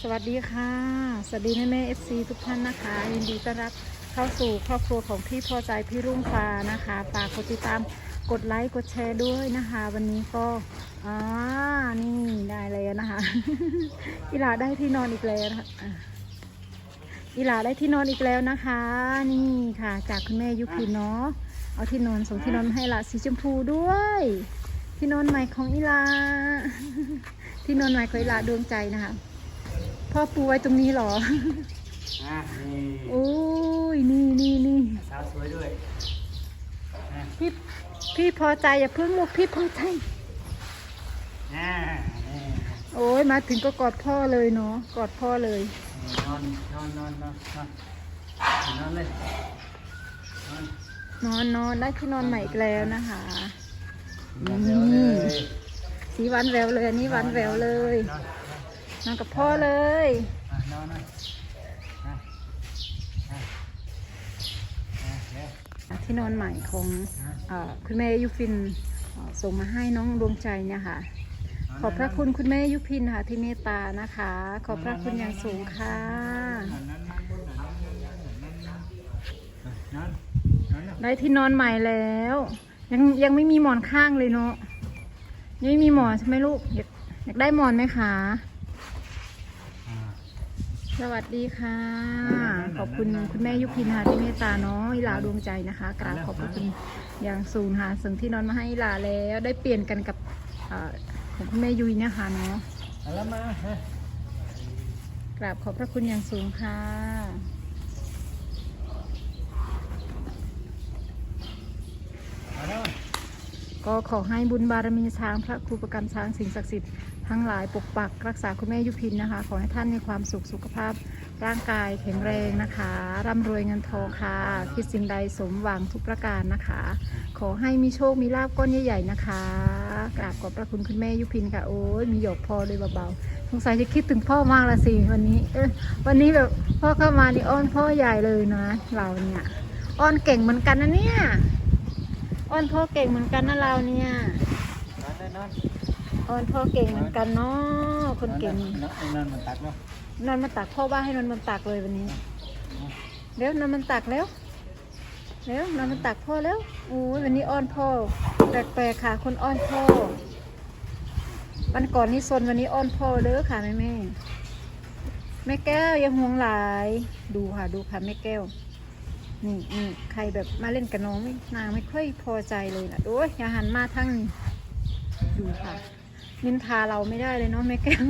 สวัสดีค่ะ สวัสดีแม่แม่เอฟซีทุกท่านนะคะ ยินดีต้อนรับเข้าสู่ครอบครัวของพี่พอใจพี่รุ่งฟ้านะคะฝากกดติดตามกดไลค์กดแชร์ด้วยนะคะ วันนี้ก็อ่านี่ได้แล้วนะคะอีหลาได้ที่นอนอีกแล้วนะคะอีหลาได้ที่นอนอีกแล้วนะคะ นี่ค่ะ จากคุณแม่ยุพินเนาะเอาที่นอนส่งที่นอนให้ละสีชมพูด้วยที่นอนใหม่ของอีหลาที่นอนใหม่ของอีหลาดวงใจนะคะ พ่อปูไว้ตรงนี้เหรอ อะนี่โอ้ย นี่นี่นี่สาวสวยด้วยอะพี่พี่พอใจอย่าเพิ่งลูกพี่พอใจ อ่านี่โอ้ยมาถึงก็กอดพ่อเลยเนาะกอดพ่อเลยนี่นอนนอนนอนนอนนอนนอนเลยนอนนอนนอนได้ที่นอนใหม่อีกแล้วนะคะ นอนเร็วเลยสีหวันแววเลยอันนี้หวันแววเลย นอน นอนกับพ่อเลยอะนอนนะอะอะอะเร็วที่นอนใหม่ของเออคุณแม่ยุพินเอ่อส่งมาให้น้องดวงใจเนี่ยค่ะขอบพระคุณคุณแม่ยุพินค่ะที่เมตตานะคะ ขอบพระคุณอย่างสูงค่ะนอนนอนนอนนอนนอนนอนนอนนอนได้ที่นอนใหม่แล้ว ยังยังไม่มีหมอนข้างเลยเนาะยังไม่มีหมอนใช่ไหมลูกอยากอยากได้หมอนไหมคะ สวัสดีค่ะ ขอบคุณคุณแม่ยุพินค่ะที่เมตตาเนาะอีหลาดวงใจนะคะกราบขอบพระคุณอย่างสูงค่ะส่งที่นอนมาให้อีหลาแล้ว ได้เปลี่ยนกันกับเอ่อของคุณแม่ยุยเนี่ยค่ะเนาะเอาแล้วมาเฮ้ยกราบขอบพระคุณอย่างสูงค่ะเอาแล้วมาก็ขอให้บุญบารมีช้างพระครูประกันช้างสิ่งศักดิ์สิทธิ์ ทั้งหลายปกปักรักษาคุณแม่ยุพินนะคะ ขอให้ท่านมีความสุขสุขภาพ ร่างกายแข็งแรงนะคะ ร่ำรวยเงินทองค่ะ คิดสิ่งใดสมหวังทุกประการนะคะ ขอให้มีโชคมีลาบก้อนใหญ่ๆนะคะกราบขอบพระคุณคุณแม่ยุพินค่ะโอ้ยมีหยกพอเลยเบาๆสงสัยจะคิดถึงพ่อมากละสิวันนี้เออวันนี้แบบพ่อเข้ามานี่อ้อนพ่อใหญ่เลยนะเราเนี่ยอ้อนเก่งเหมือนกันนะเนี่ยอ้อนพ่อเก่งเหมือนกันนะเราเนี่ยนอนนอน อ้อนพ่อเก่งเหมือนกันเนาะคนเก่งนอนนอนมันตักเนาะนอนมาตักพ่อว่าให้นอนมันตักเลยวันนี้เร็วนอนมันตักแล้วเร็วนอนมันตักพ่อแล้วโอ้ยวันนี้อ้อนพ่อแปลกๆค่ะ คนอ้อนพ่อวันก่อนนี่ซนวันนี้อ้อนพ่อเด้อค่ะแม่แม่แม่แก้วยังห่วงหลาย ดูค่ะดูค่ะแม่แก้วนี่นี่ใครแบบมาเล่นกับน้องนางไม่ค่อยพอใจเลยนะโอ้ยอย่าหันมาทั้งนี้ดูค่ะ นินทาเราไม่ได้เลยเนาะแม่แก้ว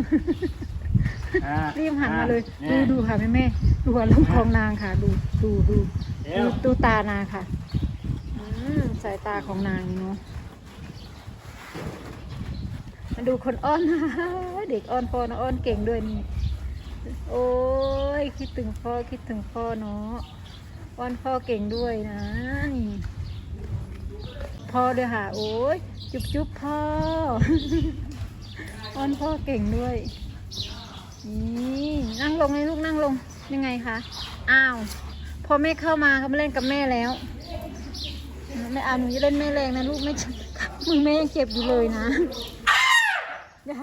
อะรีบหันมาเลยอะดูดูค่ะแม่แม่ดูหัวลำของนางค่ะ ดูดูดูเดี๋ยดูวดูตานางค่ะอืมสายตาของนางนี่เนาะมาดูคนอ้อนเด็กอ้อนพ่อนะอ้อนเก่งด้วยนี่โอ้ยคิดถึงพ่อคิดถึงพ่อเนาะอ้อนพ่อเก่งด้วยนะนี่พ่อด้วยค่ะโอ้ยจุ๊บจุ๊บพ่อ้อนพ่อเก่งด้วย นี่นั่งลงเลยลูกนั่งลงยังไงคะ อ้าว พอแม่เข้ามาเขามาเล่นกับแม่แล้ว ไม่เอาหนูจะเล่นแม่แรงนะลูกไม่มือแม่ยังเจ็บอยู่เลยนะอย่า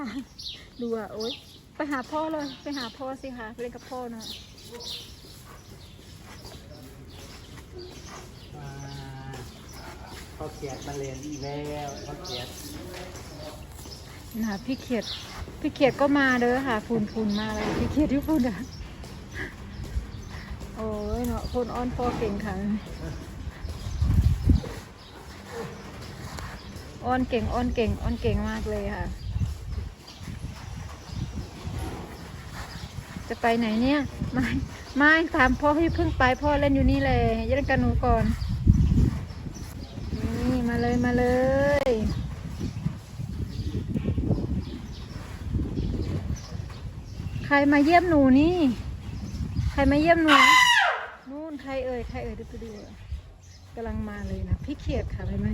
ดูอะโอ๊ยไปหาพ่อเลยไปหาพ่อสิคะไปเล่นกับพ่อนะพ่อเกียรติมาเรียนอีแล้วพ่อเกียรติ นะพี่เขียดพี่เขียดก็มาเด้อค่ะฟูนฟูนมาเลยพี่เขียดที่ฟูนอะโอ้ยเนาะคนอ้อนพ่อเก่งค่ะอ้อนเก่งอ้อนเก่งอ้อนเก่งมากเลยค่ะ จะไปไหนเนี่ยไม่ไม่ตามพ่อให้เพิ่งไปพ่อเล่นอยู่นี่เลยย่าเล่นกับหนูก่อนนี่มาเลยมาเลย ใค รมาเยี่ยมหนูนี่ ใครมาเยี่ยมหนู นู่นใครเอ่ย ใครเอ่ยดูดูดูกำลังมาเลยนะ พี่เขียดค่ะเห็นไหม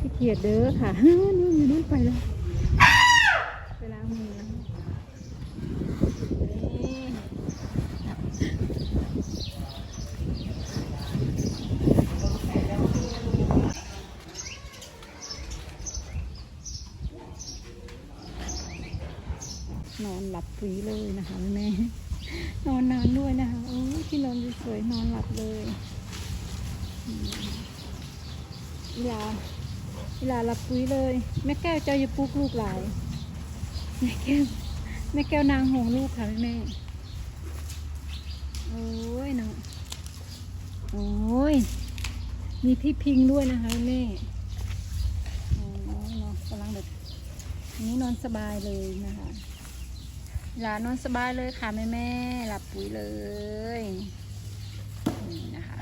พี่เขียดเด้อค่ะนู่นนู่นอยู่นู่นไปแล้วไปล้างมือแล้วนี่ น อนหลับฟรีเลยนะคะแม่นอนนานด้วยนะคะโอ้ยที่นอนสวยๆนอนหลับเลยเวลาเวลาหลับฟรีเลย แม่แก้วเจ้าอย่าปลุกลูกหลายแม่แก้วแม่แก้วนางห่วงลูกค่ะแม่โอ้ยเนาะโอ้ยมีที่พิงด้วยนะคะแม่โอ้ยเนาะกำลังแบบอันนี้นอนสบายเลยนะคะ หลานนอนสบายเลยค่ะแม่แม่หลับปุ๋ยเลยนี่นะคะ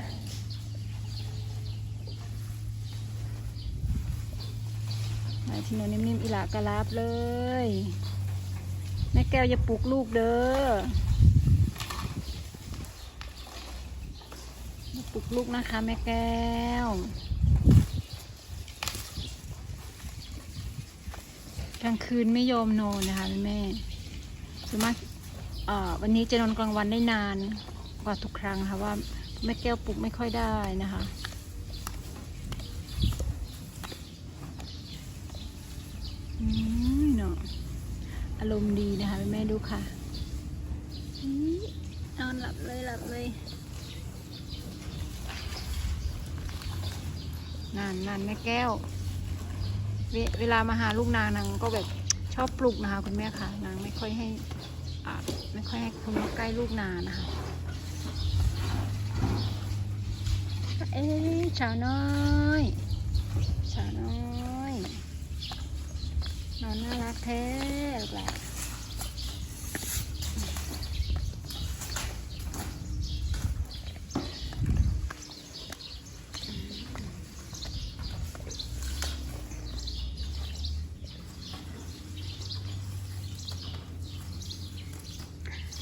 ไหนที่นอนนิ่มๆอีหลากระลาบเลย แม่แก้วอย่าปลุกลูกเด้อปลุกลูกนะคะแม่แก้วกลางคืนไม่ยอมนอนนะคะแม่ ส่วนมากเอ่อวันนี้จะนอนกลางวันได้นานกว่าทุกครั้งค่ะว่าแม่แก้วปลุกไม่ค่อยได้นะคะอืมเนาะอารมณ์ดีนะคะแม่ดูค่ะอื้อนอนหลับเลยหลับเลยนานนานแม่แก้วเวเวลามาหาลูกนางนางก็แบบชอบปลุกนะคะคุณแม่ค่ะ นางไม่ค่อยให้อ่า ไม่ค่อยให้คุณมาใกล้ลูกนานะคะเอ๊ะสาวน้อยสาวน้อยนอนน่ารักแท้แบบ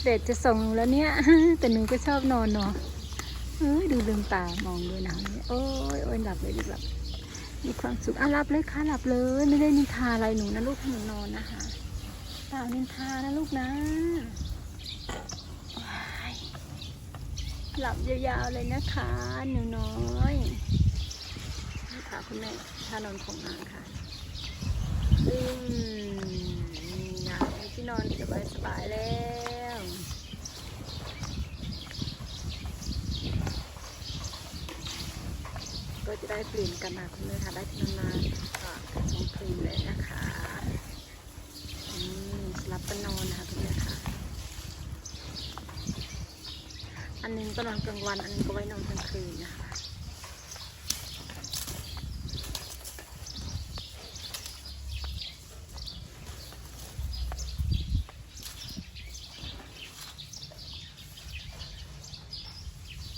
ลานเด็ดจะส่งหนูแล้วเนี่ย แต่หนูก็ชอบนอนเนาะเอ้ยดูลืมตามองด้วยนะโอ้ยโอ้ยหลับเลยดีหลับมีความสุขอะหลับเลยค่ะหลับเลย ไม่ได้นินทาอะไรหนูนะลูกให้หนูนอนนะคะเปล่านินทานะลูกนะหลับยาวๆเลยนะคะ หนูน้อยนี่ค่ะคุณแม่ท่านอนของนางค่ะอืมนางมีที่นอนสบายๆแล้ว ก็จะได้เปลี่ยนกันนะคุณแม่ค่ะได้ที่นานๆก็สองคืนเลยนะคะอืมสลับกันนอนนะคะคุณแม่ค่ะ อันหนึงก็นอนกลางวัน อันนึงก็ไว้นอนกลางคืนนะคะ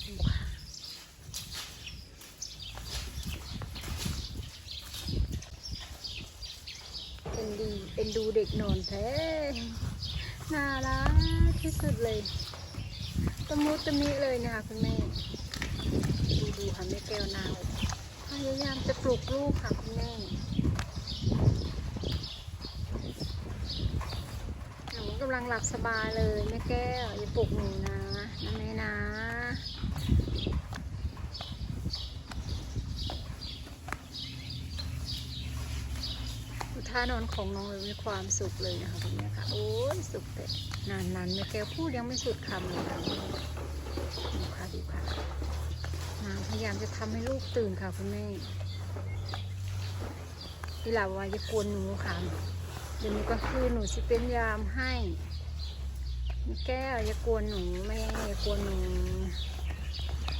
ดูค่ะ เป็นดี เป็นดูเด็กนอนแท้ น่ารักที่สุดเลยตะมุตะมิเลยนะคะคุณแม่ ดูดูค่ะแม่แก้วนาวพยายามจะปลุกลูกค่ะคุณแม่หนูกำลังหลับสบายเลยแม่แก้วอย่าปลุกหนูนะนะแม่นะ ท่านอนของน้องเลยมีความสุขเลยนะคะคุณแม่ค่ะ โอ้ยสุขแต่นานๆแม่แก้วพูดยังไม่สุดคำเลยค่ะดูค่ะดูค่ะนางพยายามจะทำให้ลูกตื่นค่ะคุณแม่เวลาว่าจะกวนหนูค่ะเดี๋ยวนี้ก็คือหนูจะเป็นยามให้แม่แก้วอย่ากวนหนูแม่อย่ากวนหนู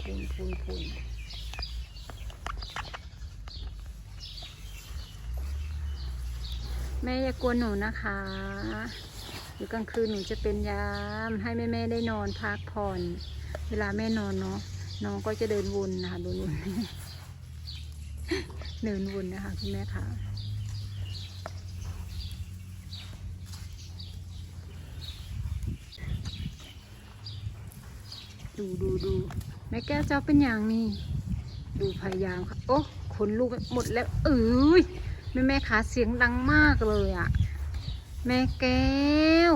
พูนพูนพูน แม่อย่ากวนหนูนะคะอยู่กลางคืนหนูจะเป็นยาม ให้แม่แม่ได้นอนพักผ่อน เวลาแม่นอนเนาะน้องก็จะเดินวนนะคะเดินวนเดินวนนะคะคุณแม่ค่ะดูดูดูแม่แก้วเจ้าเป็นอย่างนี้ ดูพยายามค่ะ โอ้ขนลูกหมดแล้วเอ้ย แม่แม่ขาเสียงดังมากเลยอะ่ะ แม่แก้ว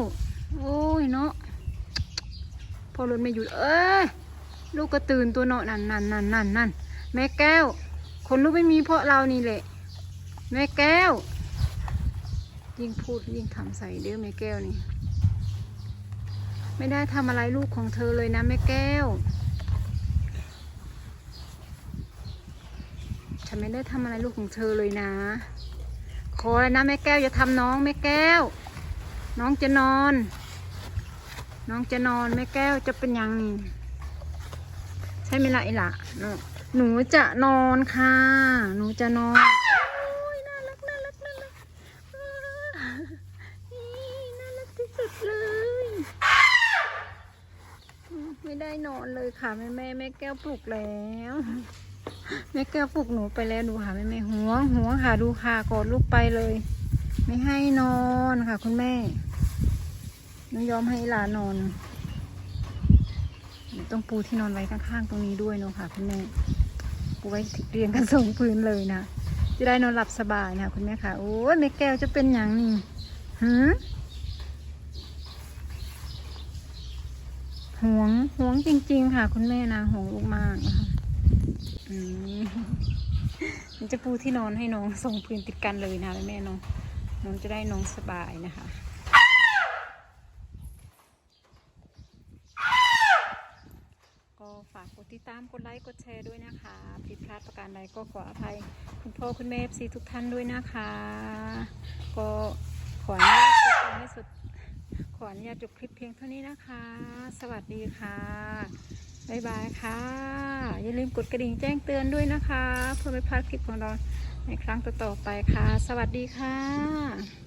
โอ้ยเนาะพอรถไม่หยุดเอ้ยลูกก็ตื่นตัวเนาะนั่นนั่นนั่นนั่นนั่นแม่แก้ว คนลูกไม่มีเพราะเรานี่แหละ แม่แก้ว ยิ่งพูดยิ่งทำใส่เด้อแม่แก้วนี่ ไม่ได้ทำอะไรลูกของเธอเลยนะแม่แก้ว ฉันไม่ได้ทำอะไรลูกของเธอเลยนะ อแล้วนะแม่แก้วอย่าทำน้องแม่แก้ว น้องจะนอน น้องจะนอนแม่แก้วจะเป็นยังนี่ใช่ไหมล่ะไอ้ละหนูจะนอนค่ะ หนูจะนอนน่ารักน่ารักน่ารักน่ารักที่สุดเลย ไม่ได้นอนเลยค่ะแม่แม่แม่แก้วปลุกแล้ว แม่แก้วปลุกหนูไปแล้วดูค่ะแม่แม่หัวงหัวงค่ะดูค่ะกอดลูกไปเลย ไม่ให้นอนค่ะ คุณแม่ไม่ยอมให้หลานนอน ต้องปูที่นอนไว้ข้างๆตรงนี้ด้วยเนาะค่ะคุณแม่ปูไว้เรียงกันสองพื้นเลยนะจะได้นอนหลับสบายนะคุณแม่ค่ะ โอ้ยแม่แก้วจะเป็นอย่างนี้หืมห่วงห่วงจริง ๆ ค่ะ คุณแม่นะห่วงลูกมากนะคะ มมันจะปูที่นอนให้น้องส่งพื้นติดกันเลยนะแม่น้องน้องจะได้น้องสบายนะคะก็ฝากกดติดตามกดไลค์กดแชร์ด้วยนะคะผิดพลาดประการใดก็ขออภัยคุณพ่อคุณแม่ซีทุกท่านด้วยนะคะ ก็ขออนุญาตจบไม่สุดขออนุญาตจบคลิปเพียงเท่านี้นะคะ สวัสดีค่ะ บายบายค่ะ อย่าลืมกดกระดิ่งแจ้งเตือนด้วยนะคะ เพื่อไม่พลาดคลิปของเราในครั้งต่อๆไปค่ะ สวัสดีค่ะ